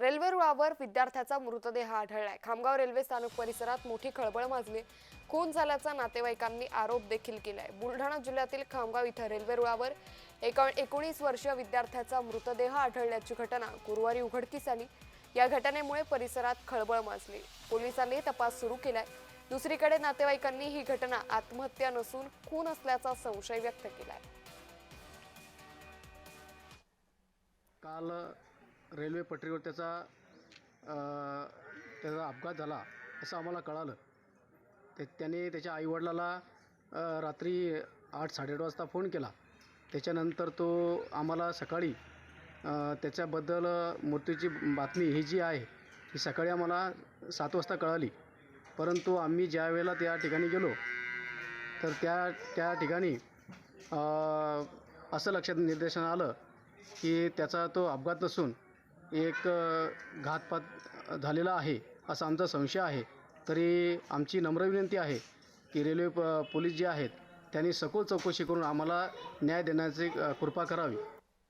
Railway रुळावर विद्यार्थ्याचा मृतदेह आढळलाय. खामगाव रेल्वे स्थानक परिसरात मोठी खळबळ माजली. खून झाल्याचा नातेवाईकांनी आरोप देखील केलाय. बुलढाणा जिल्ह्यातील खामगाव इथं रेल्वे रुळावर एका एकोणीस वर्षीय विद्यार्थ्याचा मृतदेह आढळल्याची घटना गुरुवारी उघडकीस आली. या घटनेमुळे परिसरात खळबळ माजली. पोलिसांनी तपास सुरू केलाय. दुसरीकडे नातेवाईकांनी ही घटना आत्महत्या नसून खून असल्याचा संशय व्यक्त केलाय. काल रेल्वे पटरीवर त्याचा त्याचा अपघात झाला असं आम्हाला कळालं. ते त्याने त्याच्या आईवडिलाला रात्री आठ साडेआठ वाजता फोन केला. त्याच्यानंतर तो आम्हाला सकाळी त्याच्याबद्दल मृत्यूची बातमी ही जी आहे ती सकाळी आम्हाला सात वाजता कळाली. परंतु आम्ही ज्या वेळेला त्या ठिकाणी गेलो तर त्या त्या ठिकाणी असं लक्षात निर्देशन आलं की त्याचा तो अपघात नसून एक घातपात झालेला आहे असा आमचा संशय आहे. तरी आमची नम्र विनंती आहे की रेल्वे प पोलीस जे आहेत त्यांनी सखोल चौकशी करून आम्हाला न्याय देण्याची कृपा करावी.